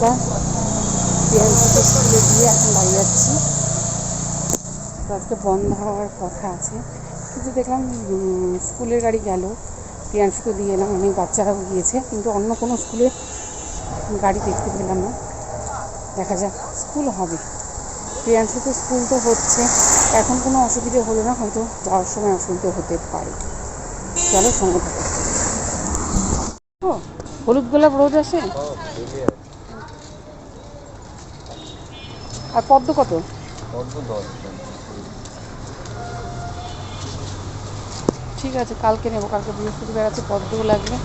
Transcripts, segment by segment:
বুধবার পিয়ারকে স্কুলে দিয়ে এখন বাড়ি যাচ্ছি তো আজকে বন্ধ হওয়ার কথা আছে। কিন্তু দেখলাম স্কুলের গাড়ি গেল। প্রিয়াংশুকে দিয়ে এলাম অনেক বাচ্চারাও গিয়েছে। কিন্তু অন্য কোনো স্কুলে গাড়ি দেখতে পেলাম না। দেখা যাক স্কুল হবে। প্রিয়াংশুকে স্কুল তো হচ্ছে। এখন কোনো অসুবিধে হলো না হয়তো যাওয়ার সময় অসুবিধে হতে পারে। চলো ও, হলুদ গোলাপ রোজ আছে আর পদ্ম কত? ঠিক আছে কালকে নেব কালকে বৃহস্পতিবার আছে পদ্মও লাগবে।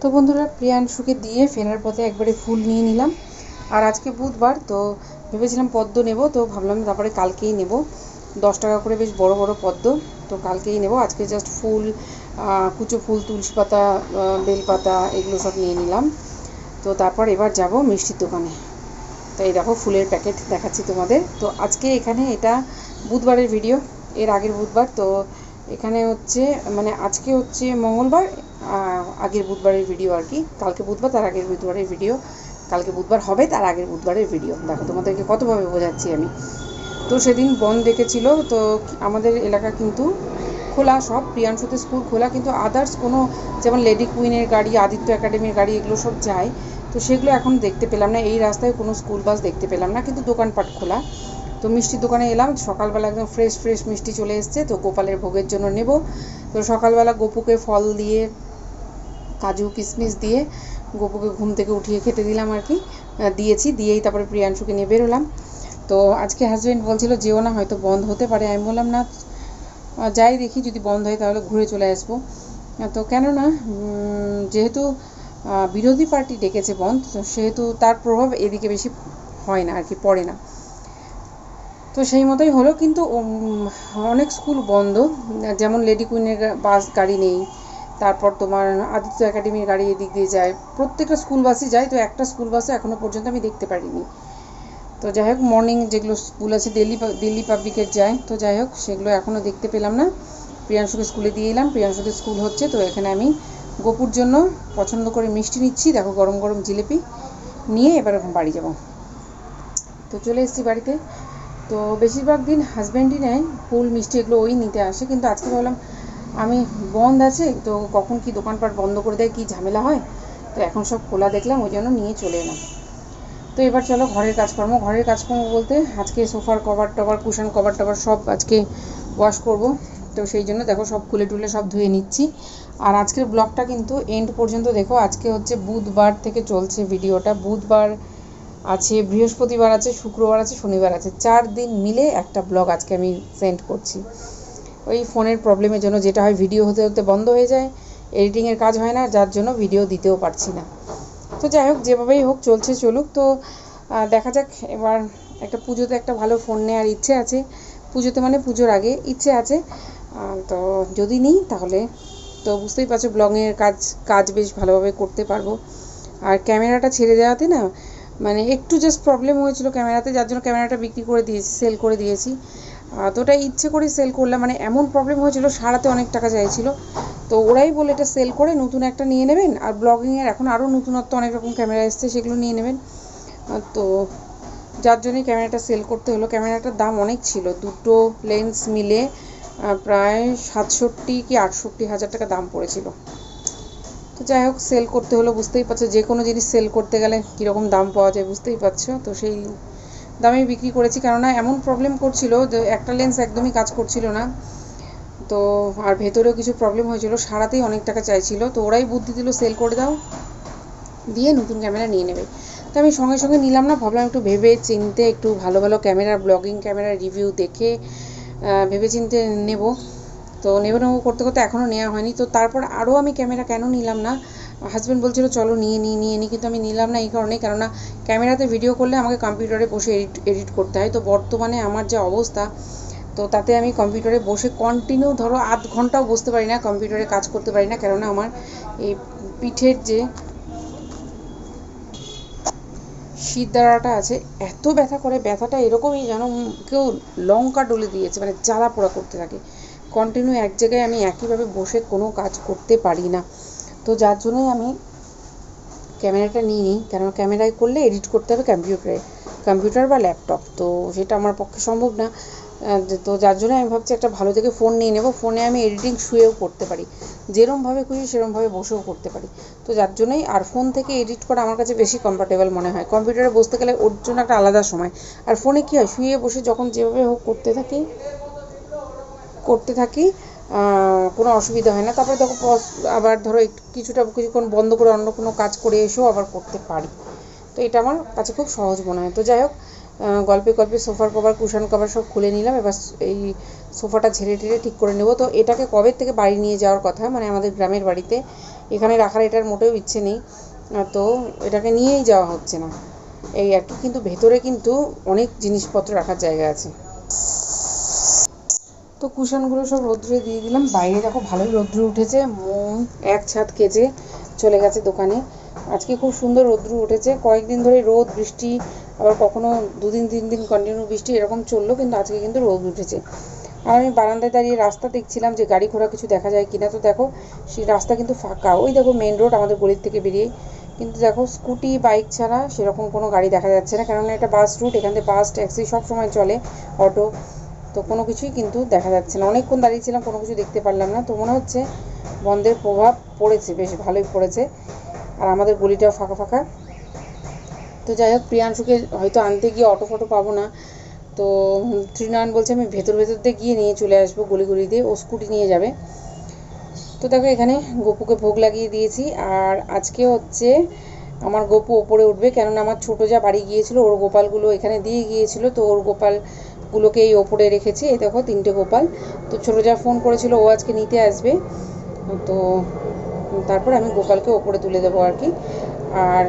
তো বন্ধুরা প্রিয়াংশুকে দিয়ে ফেরার পথে একবারে ফুল নিয়ে নিলাম। আর আজকে বুধবার তো ভেবেছিলাম পদ্ম নেব তো ভাবলাম তারপরে কালকেই নেব। দশ টাকা করে বেশ বড় বড় পদ্ম তো কালকেই নেব। আজকে জাস্ট ফুল কুচো ফুল তুলসী পাতা বেলপাতা এগুলো সব নিয়ে নিলাম। তো তারপর এবার যাব মিষ্টির দোকানে। তো এই দেখো ফুলের প্যাকেট দেখাচ্ছি তোমাদের। তো আজকে এখানে এটা বুধবারের ভিডিও এর আগের বুধবার। তো এখানে হচ্ছে মানে আজকে হচ্ছে মঙ্গলবার আগের বুধবারের ভিডিও আর কি। কালকে বুধবার, তার আগের বুধবারের ভিডিও কালকে বুধবার হবে, তার আগের বুধবারের ভিডিও দেখো তোমাদেরকে কতভাবে বোঝাচ্ছি আমি। তো সেদিন বন্ধ ডেকেছিল, তো আমাদের এলাকা কিন্তু খোলা, সব প্রিয়াংশুতে স্কুল খোলা, কিন্তু আদার্স কোনো যেমন লেডি কুইনের গাড়ি, আদিত্য একাডেমির গাড়ি, এগুলো সব যায়। তো সেগুলো এখন দেখতে পেলাম না। এই রাস্তায় কোনো স্কুল বাস দেখতে পেলাম না, কিন্তু দোকানপাট খোলা। তো মিষ্টির দোকানে এলাম, সকালবেলা একদম ফ্রেশ ফ্রেশ মিষ্টি চলে এসছে। তো গোপালের ভোগের জন্য নেব। তো সকালবেলা গোপুকে ফল দিয়ে, কাজু, কিশমিশ দিয়ে গোপুকে ঘুম থেকে উঠিয়ে খেতে দিলাম আর কি। দিয়েছি, দিয়েই তারপরে প্রিয়াংশুকে নিয়ে বেরোলাম। তো আজকে হাজবেন্ড বলছিল, যেও না, হয়তো বন্ধ হতে পারে। আমি বললাম, না যাই দেখি, যদি বন্ধ হয় তাহলে ঘুরে চলে আসব। তো কেননা যেহেতু বিরোধী পার্টি ডেকেছে বন্ধ সেহেতু তার প্রভাব এদিকে বেশি হয় না, আর কি পড়ে না। তো সেই মতোই হলো, কিন্তু অনেক স্কুল বন্ধ, যেমন লেডি কুইনের বাস গাড়ি নেই, তারপর তোমার আদিত্য একাডেমির গাড়ি এদিক দিয়ে যায়, প্রত্যেকটা স্কুল বাসই যায়, তো একটা স্কুল বাসে এখনও পর্যন্ত আমি দেখতে পারিনি। তো যাই হোক মর্নিং যেগুলো স্কুল আছে দিল্লি দিল্লি পাবলিকের যায়, তো যাই হোক, সেগুলো এখনও দেখতে পেলাম না। প্রিয়াংশুকে স্কুলে দিয়ে এলাম, প্রিয়াংশুদের স্কুল হচ্ছে, তো এখানে আমি গোপুর জন্য পছন্দ করে মিষ্টি নিচ্ছি। দেখো গরম গরম জিলিপি নিয়ে এবার এখন বাড়ি যাব। তো চলে এসেছি বাড়িতে। তো বেশিরভাগ দিন হাজব্যান্ডই নেয়, ফুল, মিষ্টি এগুলো ওই নিতে আসে। কিন্তু আজকে ভাবলাম আমি বন্ধ আছে, তো কখন কি দোকানপাট বন্ধ করে দেয়, কি ঝামেলা হয়? তো এখন সব খোলা দেখলাম, ওই জন্য নিয়ে চলে এলাম। তো এবার চলো ঘরের কাজকর্ম। ঘরের কাজকর্ম বলতে আজকে সোফার কভার টভার, কুশন কভার টভার সব আজকে ওয়াশ করব। তো সেই জন্য দেখো সব খুলে টুলে সব ধুয়ে নিচ্ছি। আর আজকের ব্লগটা কিন্তু এন্ড পর্যন্ত দেখো, আজকে হচ্ছে বুধবার থেকে চলছে ভিডিওটা। বুধবার আছে, বৃহস্পতিবার আছে, শুক্রবার আছে, শনিবার আছে। চার দিন মিলে একটা ব্লগ আজকে আমি সেন্ড করছি। ওই ফোনের প্রবলেমের জন্য যেটা হয় ভিডিও হতে হতে বন্ধ হয়ে যায় এডিটিংয়ের কাজ হয় না, যার জন্য ভিডিও দিতেও পারছি না। তো যাই হোক, যেভাবেই হোক চলছে চলুক। তো দেখা যাক, এবার একটা পুজোতে একটা ভালো ফোন নেওয়ার ইচ্ছে আছে। পুজোতে মানে পুজোর আগে ইচ্ছে আছে। তো যদি নিই তাহলে তো বুঝতেই পারছ ব্লগের কাজ কাজ বেশ ভালোভাবে করতে পারব। আর ক্যামেরাটা ছেড়ে দেওয়াতে না মানে একটু জাস্ট প্রবলেম হয়েছিল ক্যামেরাতে, যার জন্য ক্যামেরাটা বিক্রি করে দিয়েছি সেল করে দিয়েছি। তো ওটা ইচ্ছে করে সেল করলাম মানে এমন প্রবলেম হয়েছিল, সারাতে অনেক টাকা চাইছিল। তো ওরাই বলে এটা সেল করে নতুন একটা নিয়ে নেবেন। আর ব্লগিংয়ের এখন আরও নতুনত্ব অনেক রকম ক্যামেরা এসছে, সেগুলো নিয়ে নেবেন। তো যার জন্যই ক্যামেরাটা সেল করতে হলো। ক্যামেরাটার দাম অনেক ছিল, দুটো লেন্স মিলে প্রায় সাতষট্টি কি আটষট্টি হাজার টাকা দাম পড়েছিল। তো যাই হোক সেল করতে হলো, বুঝতেই পারছ, যে কোনো জিনিস সেল করতে গেলে কীরকম দাম পাওয়া যায়, বুঝতেই পারছ। তো সেই দামেই বিক্রি করেছি, কেননা এমন প্রবলেম করছিল যে একটা লেন্স একদমই কাজ করছিল না। তো আর ভেতরেও কিছু প্রবলেম হয়েছিল, সারাতেই অনেক টাকা চাইছিল। তো ওরাই বুদ্ধি দিল সেল করে দাও, দিয়ে নতুন ক্যামেরা নিয়ে নেবে। তো আমি সঙ্গে সঙ্গে নিলাম না, ভাবলাম একটু ভেবে চিনতে একটু ভালো ভালো ক্যামেরা ব্লগিং ক্যামেরার রিভিউ দেখে আহ, ভেবে চিনতে নেব। তো নেব নেব করতে করতে এখনও নেওয়া হয়নি। তো তারপর আরও আমি ক্যামেরা কেন নিলাম না? হাজব্যান্ড বলছিল চলো নিয়ে নিই নিয়ে নিই কিন্তু আমি নিলাম না এই কারণে কেননা ক্যামেরাতে ভিডিও করলে আমাকে কম্পিউটারে বসে এডিট এডিট করতে হয়। তো বর্তমানে আমার যে অবস্থা তো তাতে আমি কম্পিউটারে বসে কন্টিনিউ ধরো আধ ঘন্টাও বসতে পারি না কম্পিউটারে কাজ করতে পারি না। কেননা আমার এই পিঠের যে শিরদাঁড়াটা আছে, এত ব্যথা করে, ব্যথাটা এরকমই যেন কেউ লঙ্কা ডলে দিয়েছে মানে জ্বালা পোড়া করতে থাকে। কন্টিনিউ এক জায়গায় আমি একইভাবে বসে কোনো কাজ করতে পারি না। তো যার জন্যই আমি ক্যামেরাটা নিয়ে নিই, কেননা ক্যামেরায় করলে এডিট করতে হবে কম্পিউটারে কম্পিউটার বা ল্যাপটপ তো সেটা আমার পক্ষে সম্ভব না। তো যার জন্য আমি ভাবছি একটা ভালো থেকে ফোন নিয়ে নেব। ফোনে আমি এডিটিং শুয়েও করতে পারি। যেরমভাবে খুশি সেরমভাবে বসেও করতে পারি। তো যার জন্যই আর ফোন থেকে এডিট করা আমার কাছে বেশি কমফর্টেবল মনে হয়। কম্পিউটারে বসতে গেলে ওর জন্য একটা আলাদা সময়। আর ফোনে কী হয়, শুয়ে বসে যখন যেভাবে হোক করতে থাকি করতে থাকি কোনো অসুবিধা হয় না। তারপরে দেখো আবার ধরো একটু কিছুটা কিছুক্ষণ বন্ধ করে অন্য কোনো কাজ করে এসেও আবার করতে পারি। তো এটা আমার কাছে খুব সহজ মনে হয়। তো যাই হোক গল্পে গল্পে সোফার কভার, কুশন কভার সব খুলে নিলাম। এবার এই সোফাটা ঝেড়ে টেড়ে ঠিক করে নেব। তো এটাকে কবে থেকে বাড়ি নিয়ে যাওয়ার কথা? মানে আমাদের গ্রামের বাড়িতে। এখানে রাখার এটার মোটেও ইচ্ছে নেই। তো এটাকে নিয়েই যাওয়া হচ্ছে না। এই আর কিন্তু ভেতরে কিন্তু অনেক জিনিসপত্র রাখার জায়গা আছে। তো কুশনগুলো সব রোদ্রে দিয়ে দিলাম। বাইরে দেখো ভালোই রোদ্র উঠেছে। মোম, এক ছাদ কেজে। চলে গেছে দোকানে। আজকে খুব সুন্দর রোদ্র উঠেছে। কয়েকদিন ধরে রোদ, বৃষ্টি, আবার কখনো দুদিন, তিন দিন কন্টিনিউ বৃষ্টি এরকম চলল, কিন্তু আজকে কিন্তু রোদ উঠেছে। আর আমি বারান্দায় দাঁড়িয়ে রাস্তা দেখছিলাম যে গাড়ি ঘোড়া কিছু দেখা যায় কিনা। তো দেখো, সেই রাস্তা কিন্তু ফাঁকা। ওই দেখো মেন রোড আমাদের গলির থেকে বেরিয়ে। কিন্তু দেখো স্কুটি বাইক ছাড়া সেরকম কোনো গাড়ি দেখা যাচ্ছে না। কেননা এটা বাস রুট এখান থেকে বাস ট্যাক্সি সব সময় চলে অটো তো কোনো কিছুই কিন্তু দেখা যাচ্ছে না। অনেকক্ষণ দাঁড়িয়েছিলাম কোনো কিছু দেখতে পারলাম না। তো মনে হচ্ছে বন্ধের প্রভাব পড়েছে, বেশ ভালোই পড়েছে। আর আমাদের গলিটাও ফাঁকা ফাঁকা। তো যাই হোক, প্রিয়াংশুকে হয়তো আনতে গিয়ে অটো ফটো পাবো না। তো ত্রিনয়ন বলছে, আমি ভেতর ভেতর দিয়ে গিয়ে নিয়ে চলে আসব গলি গলি দিয়ে। ও স্কুটি নিয়ে যাবে। তো দেখো, এখানে গপুকে ভোগ লাগিয়ে দিয়েছি। আর আজকে হচ্ছে আমার গপু ওপরে উঠবে। কেননা আমার ছোটো যা বাড়ি গিয়েছিল, ওর গোপালগুলো এখানে দিয়ে গিয়েছিল। তো ওর গোপালগুলোকে এই ওপরে রেখেছি। এই দেখো, তিনটে গোপাল। তো ছোটো যা ফোন করেছিল, ও আজকে নিতে আসবে। তো তারপর আমি গোপালকে ওপরে তুলে দেবো আর কি। আর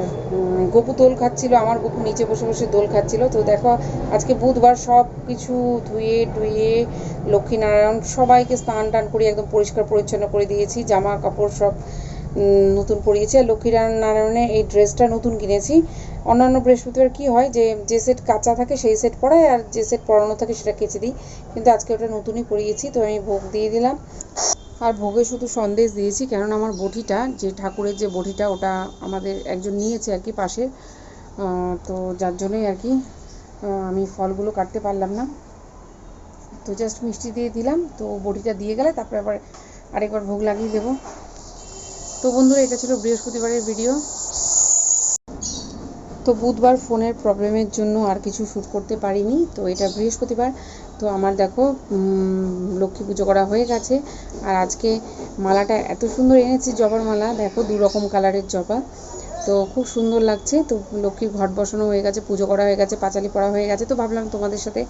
গপু দোল খাচ্ছিল, আমার গপু নিচে বসে বসে দোল খাচ্ছিল। তো দেখো, আজকে বুধবার সব কিছু ধুয়ে টুয়ে লক্ষ্মীনারায়ণ সবাইকে স্নান টান করে একদম পরিষ্কার পরিচ্ছন্ন করে দিয়েছি। জামা কাপড় সব নতুন পরিয়েছি আর লক্ষ্মীনারায়ণের এই ড্রেসটা নতুন কিনেছি। অন্যান্য বৃহস্পতিবার কি হয়, যে যে সেট কাঁচা থাকে সেই সেট পরাই আর যে সেট পরানো থাকে সেটা কেচে দিই। কিন্তু আজকে ওটা নতুনই পরিয়েছি, তো আমি ভোগ দিয়ে দিলাম। আর ভোগে শুধু সন্দেশ দিয়েছি, কেননা আমার বটিটা যে ঠাকুরের যে বটিটা ওটা আমাদের একজন নিয়েছে আর কি পাশে। তো যার জন্যই আর কি আমি ফলগুলো কাটতে পারলাম না। তো জাস্ট মিষ্টি দিয়ে দিলাম, তো বটিটা দিয়ে গেলে তারপরে আবার আরেকবার ভোগ লাগিয়ে দেবো। তো বন্ধুরা, এটা ছিল বৃহস্পতিবারের ভিডিও তো বুধবার ফোনের প্রবলেমের জন্য আর কিছু শ্যুট করতে পারিনি, তো এটা বৃহস্পতিবার। তো আমার দেখো লক্ষ্মী পুজো করা হয়ে গেছে। আর আজকে মালাটা এত সুন্দর এনেছি জবার মালা, দেখো দু রকম কালারের জবা। তো খুব সুন্দর লাগছে, তো লক্ষ্মীর ঘট বসানো হয়ে গেছে, পুজো করা হয়ে গেছে, পাঁচালি পড়া হয়ে গেছে। তো ভাবলাম তোমাদের সাথে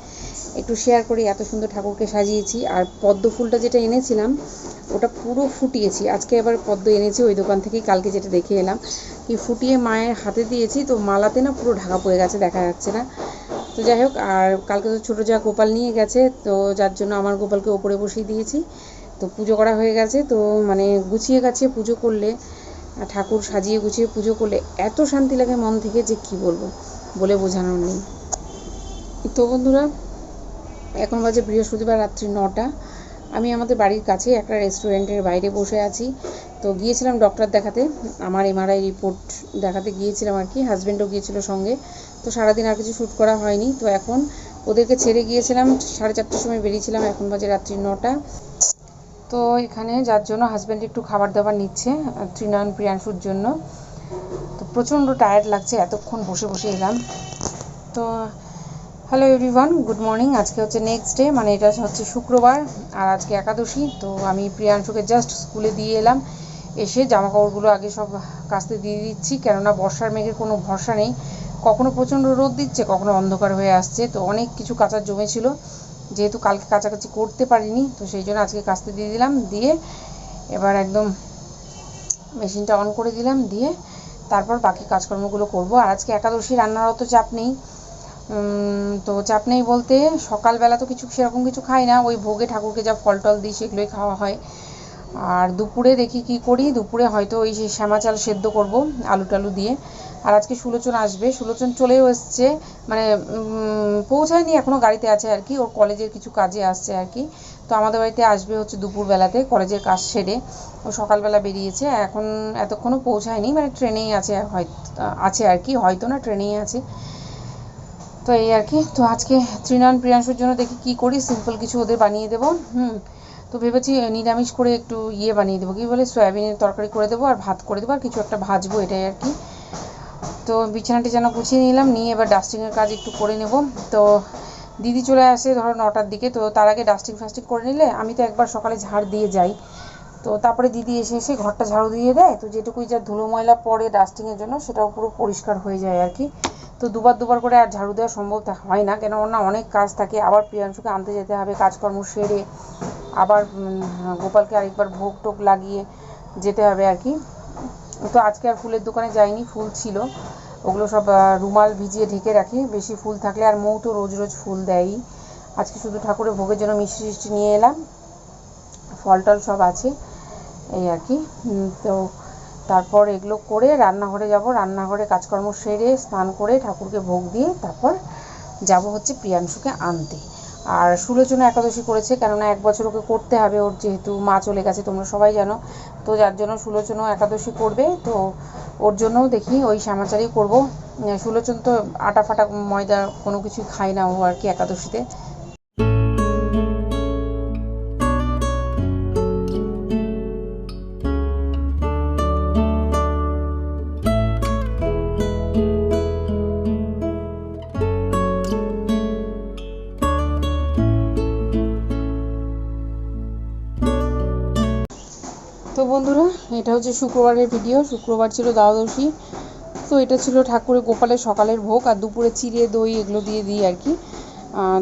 একটু শেয়ার করি, এত সুন্দর ঠাকুরকে সাজিয়েছি। আর পদ্ম ফুলটা যেটা এনেছিলাম, ওটা পুরো ফুটিয়েছি। আজকে এবার পদ্ম এনেছি, ওই দোকান থেকেই কালকে যেটা দেখে এলাম। কি ফুটিয়ে মায়ের হাতে দিয়েছি, তো মালাতে না পুরো ঢাকা পড়ে গেছে, দেখা যাচ্ছে না। তো যাই হোক, আর কালকে তো ছোটো যা গোপাল নিয়ে গেছে, তো যার জন্য আমার গোপালকে ওপরে বসিয়ে দিয়েছি। তো পুজো করা হয়ে গেছে, তো মানে গুছিয়ে গাছিয়ে পুজো করলে ঠাকুর সাজিয়ে গুছিয়ে পুজো করলে এত শান্তি লাগে মন থেকে যে কি বলব, বলে বোঝানোর নেই। তো বন্ধুরা, এখন বাজে বৃহস্পতিবার রাত্রি নটা। আমি আমাদের বাড়ির কাছে একটা রেস্টুরেন্টের বাইরে বসে আছি। তো গিয়েছিলাম ডক্টর দেখাতে, আমার এমআরআই রিপোর্ট দেখাতে গিয়েছিলাম আর কি হাজব্যান্ডও গিয়েছিল সঙ্গে। তো সারাদিন আর কিছু শ্যুট করা হয়নি। তো এখন ওদেরকে ছেড়ে গিয়েছিলাম, সাড়ে চারটার সময় বেরিয়েছিলাম, এখন বাজে রাত্রি নটা। তো এখানে যার জন্য হাজব্যান্ড একটু খাবার দাবার নিচ্ছে ত্রিনয়ন প্রিয়াংশুর জন্য। তো প্রচণ্ড টায়ার্ড লাগছে, এতক্ষণ বসে বসে এলাম। তো হ্যালো এভরিওয়ান গুড মর্নিং আজকে হচ্ছে নেক্সট ডে মানে এটা হচ্ছে শুক্রবার আর আজকে একাদশী। তো আমি প্রিয়াংশুকে জাস্ট স্কুলে দিয়ে এলাম। এসে জামা কাপড়গুলো আগে সব কাস্তে দিয়ে দিচ্ছি, কেননা বর্ষার মেঘের কোনো ভরসা নেই। কখনো প্রচণ্ড রোদ দিচ্ছে, কখনো অন্ধকার হয়ে আসছে। তো অনেক কিছু কাচার জমেছিল যেহেতু কালকে কাছাকাছি করতে পারিনি, তো সেই জন্য আজকে কাচতে দিয়ে দিলাম। দিয়ে এবার একদম মেশিনটা অন করে দিলাম। দিয়ে তারপর বাকি কাজকর্মগুলো করব। আর আজকে একাদশী রান্নার অত চাপ নেই। তো চাপ নেই বলতে। সকালবেলা তো কিছু সেরকম কিছু খাই না। ওই ভোগে ঠাকুরকে যা ফল টল দিই সেগুলোই খাওয়া হয়। আর দুপুরে দেখি কি করি, দুপুরে হয়তো ওই শ্যামা চাল সেদ্ধ করব আলু টালু দিয়ে। আর আজকে সুলোচন আসবে। সুলোচন চলেও এসছে। মানে পৌঁছায়নি এখনও গাড়িতে আছে আর কি। ওর কলেজের কিছু কাজে আসছে আর কি। তো আমাদের বাড়িতে আসবে হচ্ছে দুপুরবেলাতে, কলেজের কাজ সেরে। ও সকালবেলা বেরিয়েছে। এখন এতক্ষণও পৌঁছায়নি। মানে ট্রেনেই আছে, হয়তো, আছে আর কি। হয়তো না, ট্রেনেই আছে। তো এই আর কি। তো আজকে ত্রিনয়ন প্রিয়াংশুর জন্য দেখি কি করি সিম্পল কিছু ওদের বানিয়ে দেবো, হুম। তো ভেবেছি নিরামিষ করে একটু ইয়ে বানিয়ে দেবো। কি বলে, সয়াবিনের তরকারি করে দেবো আর ভাত করে দেবো আর কিছু একটা ভাজবো, এটাই আর কি। তো বিছানাটি যেন গুছিয়ে নিলাম, নিয়ে এবার ডাস্টিংয়ের কাজ একটু করে নেব। তো দিদি চলে আসে ধরো নটার দিকে, তো তার আগে ডাস্টিং ফাস্টিং করে নিলে আমি তো একবার সকালে ঝাড় দিয়ে যাই। তো তারপরে দিদি এসে এসে ঘরটা ঝাড়ু দিয়ে দেয়। তো যেটুকুই যা ধুলো ময়লা পড়ে ডাস্টিংয়ের জন্য, সেটাও পুরো পরিষ্কার হয়ে যায় আর কি। তো দুবার দুবার করে আর ঝাড়ু দেওয়া সম্ভব হয় না কেন না অনেক কাজ থাকে। আবার প্রিয়াংশুকে আনতে যেতে হবে, কাজকর্ম সেরে। আবার গোপালকে আরেকবার ভোগ টোগ লাগিয়ে যেতে হবে আর কি। তো আজকে আর ফুলের দোকানে যাইনি, ফুল ছিল। ওগুলো সব রুমাল ভিজিয়ে ঢেকে রাখি। বেশি ফুল থাকলে আর মৌ তো রোজ রোজ ফুল দেয়ই। আজকে শুধু ঠাকুরের ভোগের জন্য মিষ্টি টিষ্টি নিয়ে এলাম। ফল টল সব আছে। এই আর কি। তো তারপর এগুলো করে রান্নাঘরে যাব। রান্নাঘরে কাজকর্ম সেরে স্নান করে ঠাকুরকে ভোগ দিয়ে তারপর যাব হচ্ছে প্রিয়াংশুকে আনতে। আর সুলোচনা একাদশী করেছে, কেননা এক বছর ওকে করতে হবে। ওর যেহেতু মা চলে গেছে, তোমরা সবাই জানো। তো যার জন্য সুলোচনা একাদশী করবে। তো ওর জন্যও দেখি ওই শ্যামাচারই করব। সুলোচন তো আটা ফাটা ময়দা কোনো কিছুই খায় না ও আর কি একাদশীতে। এটা হচ্ছে শুক্রবারের ভিডিও শুক্রবার ছিল দ্বাদশী। তো এটা ছিল ঠাকুরের গোপালের সকালের ভোগ আর দুপুরে চিড়ে, দই এগুলো দিয়ে দিই আর কি।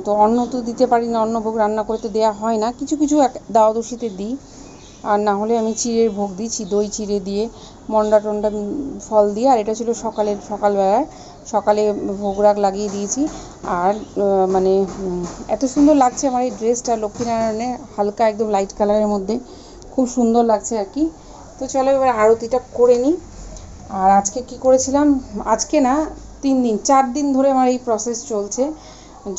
তো অন্ন তো দিতে পারি না অন্ন ভোগ রান্না করে তো দেওয়া হয় না। কিছু কিছু এক দ্বাদশীতে দিই। আর না হলে আমি চিড়ের ভোগ দিচ্ছি দই চিড়ে দিয়ে, মন্ডা টন্ডা ফল দিয়ে। আর এটা ছিল সকালের, সকালবেলার। সকালে ভোগ রাগ লাগিয়ে দিয়েছি। আর মানে এত সুন্দর লাগছে আমার এই ড্রেসটা লক্ষ্মীনারায়ণের, হালকা একদম লাইট কালারের মধ্যে। খুব সুন্দর লাগছে আর কি। তো চলো এবার আরতিটা করে নিই। আর আজকে কি করেছিলাম? আজকে না, তিন দিন, চার দিন ধরে আমার এই প্রসেস চলছে।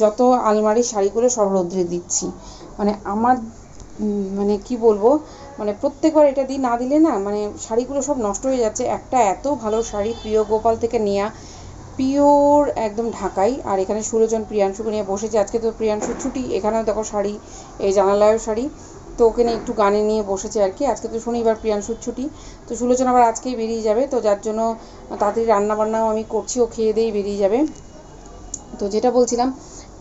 যত আলমারির শাড়িগুলো সব রোদ্রে দিচ্ছি। মানে আমার মানে কি বলব? মানে প্রত্যেকবার এটা দিই, না দিলে না মানে শাড়িগুলো সব নষ্ট হয়ে যাচ্ছে। একটা এত ভালো শাড়ি প্রিয় গোপাল থেকে নেওয়া পিওর একদম ঢাকাই। আর এখানে সুরজন প্রিয়াংশুকে নিয়ে বসেছে। আজকে তো প্রিয়াংশুর ছুটি, এখানেও দেখো শাড়ি, এই জানালায়ও শাড়ি। তো ওকে নিয়ে একটু গানে নিয়ে বসেছে আর কি। আজকে তো শনিবার প্রিয়াংশুর ছুটি, তো সুলোচন আবার আজকেই বেরিয়ে যাবে, তো যার জন্য তাড়াতাড়ি রান্না বান্নাও আমি করছি, ও খেয়ে দিয়েই বেরিয়ে যাবে। তো যেটা বলছিলাম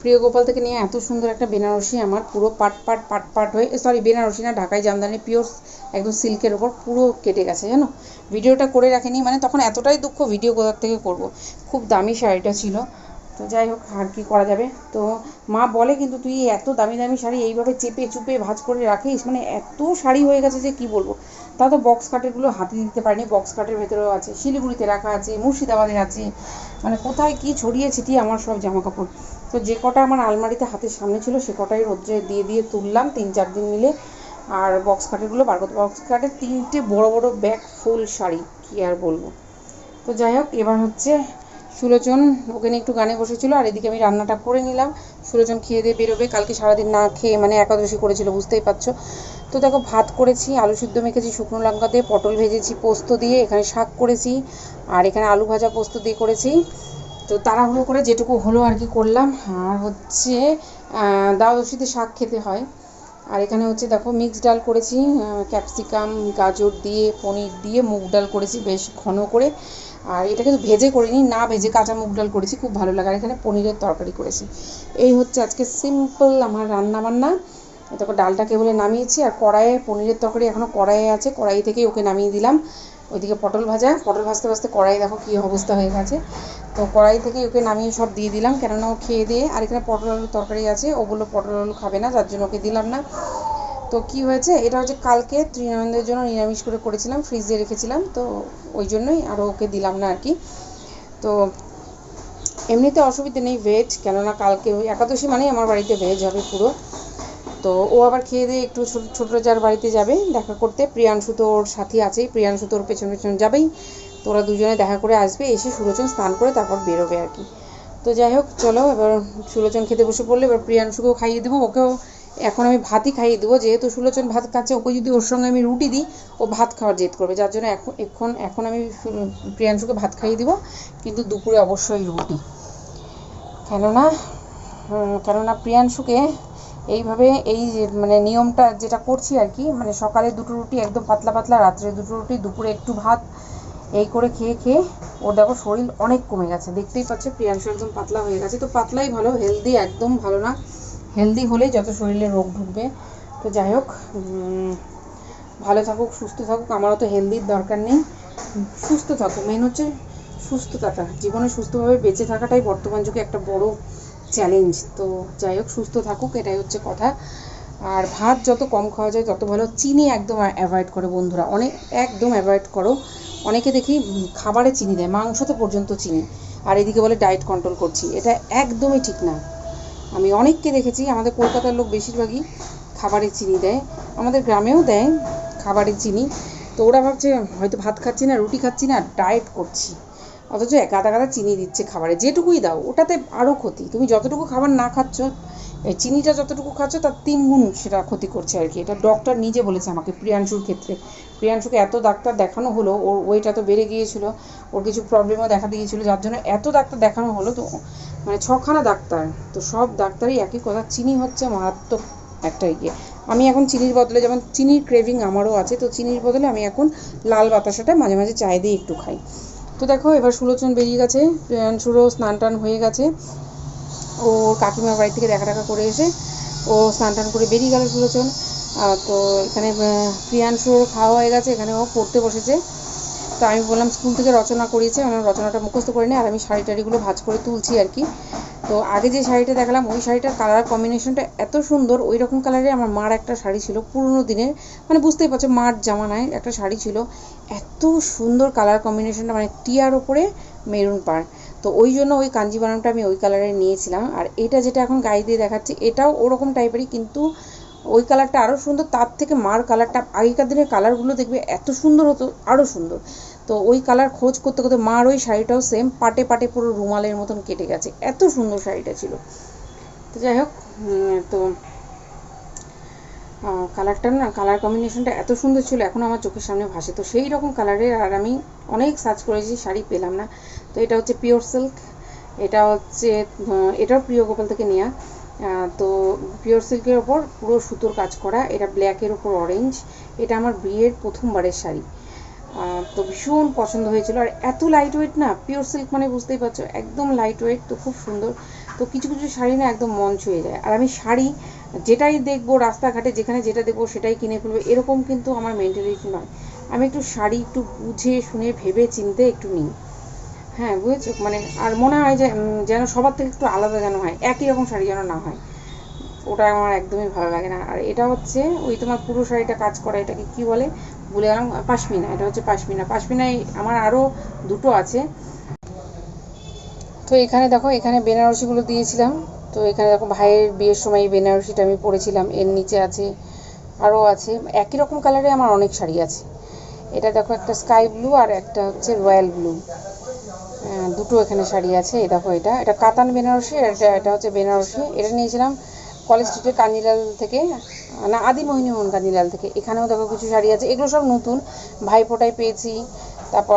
প্রিয় গোপাল থেকে নিয়ে এত সুন্দর একটা বেনারসি আমার, পুরো পাট পাট পাট পাট হয়ে সরি বেনারসি না, ঢাকায় জামদানি পিওর একদম সিল্কের ওপর পুরো কেটে গেছে, জানো? ভিডিওটা করে রাখিনি মানে তখন এতটাই দুঃখ, ভিডিও কোথার থেকে করব? খুব দামি শাড়িটা ছিল। তো যাই হোক, আর কি করা যাবে? তো মা বলে কিন্তু তুই এত দামি দামি শাড়ি এইভাবে চেপে চুপে ভাঁজ করে রাখিস? মানে এত শাড়ি হয়ে গেছে যে কি বলব? তা তো বক্স কাটেরগুলো হাতে দিতে পারিনি। বক্স কাটের ভেতরেও আছে, শিলিগুড়িতে রাখা আছে, মুর্শিদাবাদে আছে। মানে কোথায় কি ছড়িয়ে ছিটিয়ে আমার সব জামা কাপড় তো যে কটা আমার আলমারিতে হাতের সামনে ছিল, সে কটাই রোদ্রে দিয়ে দিয়ে তুললাম তিন চার দিন মিলে। আর বক্স কাটেরগুলো বার করতে বক্স কাটের তিনটে বড় বড় ব্যাগ ফুল শাড়ি, কি আর বলব? তো যাই হোক, এবার হচ্ছে সুলোচন ওকে নিয়ে একটু গানে বসেছিল, আর এদিকে আমি রান্নাটা করে নিলাম। সুলোচন খেয়ে দিয়ে বেরোবে, কালকে সারাদিন না খেয়ে মানে একাদশী করেছিল, বুঝতেই পারছ। তো দেখো, ভাত করেছি, আলু সিদ্ধ মেখেছি, শুকনো লঙ্কা দিয়ে, পটল ভেজেছি পোস্ত দিয়ে, এখানে শাক করেছি, আর এখানে আলু ভাজা পোস্ত দিয়ে করেছি। তো তাড়াহুড়ো করে যেটুকু হলো আর কি করলাম। আর হচ্ছে দ্বাদশীতে শাক খেতে হয়। আর এখানে হচ্ছে দেখো, মিক্স ডাল করেছি ক্যাপসিকাম, গাজর দিয়ে, পনির দিয়ে, মুগ ডাল করেছি বেশ ঘন করে। আর এটা কিন্তু ভেজে করিনি, না ভেজে কাঁচা মুগ ডাল করেছি, খুব ভালো লাগে। আর এখানে পনিরের তরকারি করেছি। এই হচ্ছে আজকে সিম্পল আমার রান্না বান্না। দেখো ডালটা কেবলে নামিয়েছি, আর কড়াইয়ে পনিরের তরকারি এখনও কড়াইয়ে আছে, কড়াই থেকেই ওকে নামিয়ে দিলাম। ওইদিকে পটল ভাজা, পটল ভাজতে ভাজতে কড়াই দেখো কী অবস্থা হয়ে গেছে। তো কড়াই থেকে ওকে নামিয়ে সব দিয়ে দিলাম, কেননা ও খেয়ে দিয়ে। আর এখানে পটল আলুর তরকারি আছে ওগুলো পটল খাবে না, যার জন্য ওকে দিলাম না। তো কি হয়েছে? এটা হচ্ছে কালকে ত্রিনয়নদের জন্য নিরামিষ করে করেছিলাম, ফ্রিজে রেখেছিলাম, তো ওই জন্যই আরও ওকে দিলাম না আর কি। তো এমনিতে অসুবিধে নেই ভেজ কেননা কালকে ওই একাদশী মানেই আমার বাড়িতে ভেজ হবে পুরো। তো ও আবার খেয়ে দিয়ে একটু ছোট ছোট যার বাড়িতে যাবে, দেখা করতে। প্রিয়াংশু তো ওর সাথী আছেই, প্রিয়াংশু তো ওর পেছন পেছন যাবেই। তো ওরা দুজনে দেখা করে আসবে, এসে সুলোচন স্নান করে তারপর বেরোবে আর কি। তো যাই হোক, চলো এবার সুলোচন খেতে বসে পড়লে, এবার প্রিয়াংশুকেও খাইয়ে দেবো, ওকেও এখন আমি ভাতই খাইয়ে দেবো। যেহেতু সুলোচন ভাত খাচ্ছে, ওকে যদি ওর সঙ্গে আমি রুটি দিই, ও ভাত খাওয়ার জেদ করবে। যার জন্য এখন এখন এখন আমি প্রিয়াংশুকে ভাত খাইয়ে দিব। কিন্তু দুপুরে অবশ্যই রুটি। কেননা কেননা প্রিয়াংশুকে এইভাবে এই মানে নিয়মটা যেটা করছি আর কি মানে সকালে দুটো রুটি, একদম পাতলা পাতলা, রাত্রে দুটো রুটি, দুপুরে একটু ভাত, এই করে খেয়ে খেয়ে ওর দেখো শরীর অনেক কমে গেছে। দেখতেই পাচ্ছে প্রিয়াংশু একদম পাতলা হয়ে গেছে। তো পাতলাই ভালো হেলদি একদম ভালো না। হেলদি হলেই যত শরীরে রোগ ঢুকবে। তো যাই হোক ভালো থাকুক, সুস্থ থাকুক, আমারও তো হেলদির দরকার নেই। সুস্থ থাকুক মেন হচ্ছে সুস্থতাটা। জীবনে সুস্থভাবে বেঁচে থাকাটাই বর্তমান যুগে একটা বড় চ্যালেঞ্জ তো যাই হোক, সুস্থ থাকুক, এটাই হচ্ছে কথা। আর ভাত যত কম খাওয়া যায়, তত ভালো। চিনি একদম অ্যাভয়েড করো বন্ধুরা। অনেক, একদম অ্যাভয়েড করো। অনেকে দেখি খাবারে চিনি দেয়, মাংসতে পর্যন্ত চিনি। আর এদিকে বলে ডায়েট কন্ট্রোল করছি। এটা একদমই ঠিক না। আমি অনেককে দেখেছি, আমাদের কলকাতার লোক বেশিরভাগই খাবারের চিনি দেয়। আমাদের গ্রামেও দেয় খাবারের চিনি। তো ওরা ভাবছে, হয়তো ভাত খাচ্ছি না, রুটি খাচ্ছি না, ডায়েট করছি। অথচ গাদা গাদা চিনি দিচ্ছে খাবারে, যেটুকুই দাও, ওটাতে আরও ক্ষতি। তুমি যতটুকু খাবার না খাচ্ছ চিনিটা যতটুকু খাচ্ছ তার তিন গুণ সেটা ক্ষতি করছে আর কি। এটা ডক্টর নিজে বলেছে আমাকে প্রিয়াংশুর ক্ষেত্রে। প্রিয়াংশুকে এত ডাক্তার দেখানো হলো, ওর ওয়েট এত বেড়ে গিয়েছিল, ওর কিছু প্রবলেমও দেখা দিয়েছিল, যার জন্য এত ডাক্তার দেখানো হলো তো মানে ছখানা ডাক্তার। তো সব ডাক্তারই একই কথা, চিনি হচ্ছে মারাত্মক একটা ইয়ে। আমি এখন চিনির বদলে যেমন চিনির ক্রেভিং আমারও আছে, তো চিনির বদলে আমি এখন লাল বাতাসাটা মাঝে মাঝে চায় দিয়ে একটু খাই। তো দেখো, এবার সুলোচন বেরিয়ে গেছে, প্রিয়াংশুরও স্নান টান হয়ে গেছে। ও কাকিমার বাড়ি থেকে দেখা টাকা করে এসে ও স্নান টান করে বেরিয়ে গেল সুলোচন তো এখানে প্রিয়াংশুর খাওয়া হয়ে গেছে, এখানে ও পড়তে বসেছে। তো আমি বললাম, স্কুল থেকে রচনা করিয়েছে আমার রচনাটা মুখস্থ করে নিই আর আমি শাড়ি টাড়িগুলো ভাজ করে তুলছি আর কি। তো আগে যে শাড়িটা দেখালাম, ওই শাড়িটার কালার কম্বিনেশনটা এত সুন্দর, ওই রকম কালারে আমার মার একটা শাড়ি ছিল পুরোনো দিনের। মানে বুঝতেই পারছ, মার জামানায় একটা শাড়ি ছিল। এত সুন্দর কালার কম্বিনেশনটা মানে টিয়ার ওপরে মেরুন পাড়। তো ওই জন্য ওই কাঞ্জিবারামটা আমি ওই কালারের নিয়েছিলাম। আর এটা যেটা এখন গায়ে দিয়ে দেখাচ্ছি, এটাও ওরকম টাইপেরই কিন্তু ওই কালারটা আরও সুন্দর, তার থেকে মার কালারটা আগেকার দিনের কালারগুলো দেখবে এত সুন্দর হতো আরও সুন্দর। তো ওই কালার খোঁজ করতে করতে মার ওই শাড়িটাও সেম পাটে পাটে পুরো রুমালের মতন কেটে গেছে, এত সুন্দর শাড়িটা ছিল। তো যাই হোক তো কালারটা না কালার কম্বিনেশনটা এত সুন্দর ছিল, এখন আমার চোখের সামনে ভাসে। তো সেই রকম কালারের আর আমি অনেক সার্চ করেছি, শাড়ি পেলাম না। তো এটা হচ্ছে পিওর সিল্ক এটা হচ্ছে এটাও প্রিয় গোপাল থেকে নেওয়া তো পিওর সিল্কের ওপর পুরো সুতোর কাজ করা, এটা ব্ল্যাকের ওপর অরেঞ্জ এটা আমার বিয়ের প্রথমবারের শাড়ি। তো ভীষণ পছন্দ হয়েছিল। আর এত লাইট ওয়েট না পিওর সিল্ক মানে বুঝতেই পারছ, একদম লাইট ওয়েট তো খুব সুন্দর। তো কিছু কিছু শাড়ি না একদম মন ছুঁয়ে যায়। আর আমি শাড়ি যেটাই দেখব, রাস্তাঘাটে যেখানে যেটা দেখব সেটাই কিনে ফেলব, এরকম কিন্তু আমার মেন্টালিটি নয়। আমি একটু শাড়ি একটু বুঝে, শুনে, ভেবে, চিনতে একটু নিই। হ্যাঁ বুঝেছ? মানে আর মনে হয় যে যেন সবার থেকে একটু আলাদা যেন হয়, একই রকম শাড়ি যেন না হয়। ওটা আমার একদমই ভালো লাগে না। আর এটা হচ্ছে ওই তোমার পুরো শাড়িটা কাজ করা, এটাকে কি বলে? বলে গেলাম, পাশমিনা। এটা হচ্ছে পাশমিনা। পাশমিনায় আমার আরও দুটো আছে। তো এখানে দেখো, এখানে বেনারসিগুলো দিয়েছিলাম। তো এখানে দেখো, ভাইয়ের বিয়ের সময় এই বেনারসিটা আমি পরেছিলাম এর নিচে আছে, আরও আছে। একই রকম কালারে আমার অনেক শাড়ি আছে। এটা দেখো, একটা স্কাই ব্লু আর একটা হচ্ছে রয়্যাল ব্লু। দুটো এখানে শাড়ি আছে, এই দেখো এটা। এটা কাতান বেনারসি আর এটা এটা হচ্ছে বেনারসি। এটা নিয়েছিলাম কলেজ স্ট্রিটের কাঞ্জিলাল থেকে, না, আদি মোহিনী মোহন কাঞ্জিলাল থেকে। এখানেও দেখো কিছু শাড়ি আছে। এগুলো সব নতুন। ভাইফোঁটায় পেয়েছি। তারপর